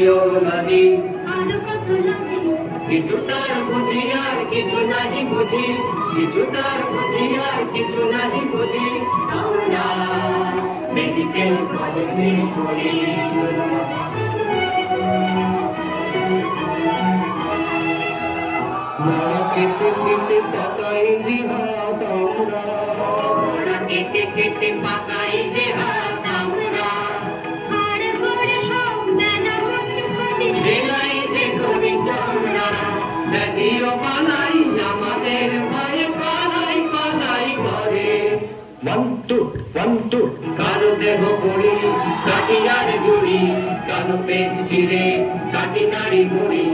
Cardiology physiology কিছু তার বুঝি আর কিছু নাহি বুঝি। কিছু তার বুঝি আর কিছু নাহি বুঝি। আমরা মেডিকেল কলেজে পড়ি। কেটে কেটে পাতাই জিহাদ আমরা। কেটে কেটে পাতাই জিহাদ নদীও পালাই আমাদের ভয়ে পালাই পালাই করে। মন্টু মন্টু কারও দেহ গড়ি কাটিয়ার জুড়ি কারও পেট ছিঁড়ে কাটি নাড়ি গুড়ি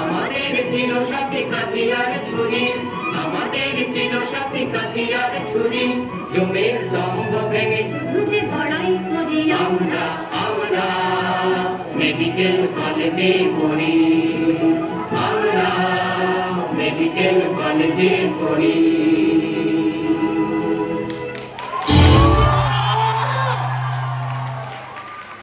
আমাদের ছিল সাথে কাটিয়ার ছুরি আমাদের ছিল সাথে কাটিয়ার ছুরি। জমে স্তম্ভ ভেঙে আমরা। আমরা মেডিকেল কলেজে পড়ি। আমরা মেডিকেল কলেজে পড়ি।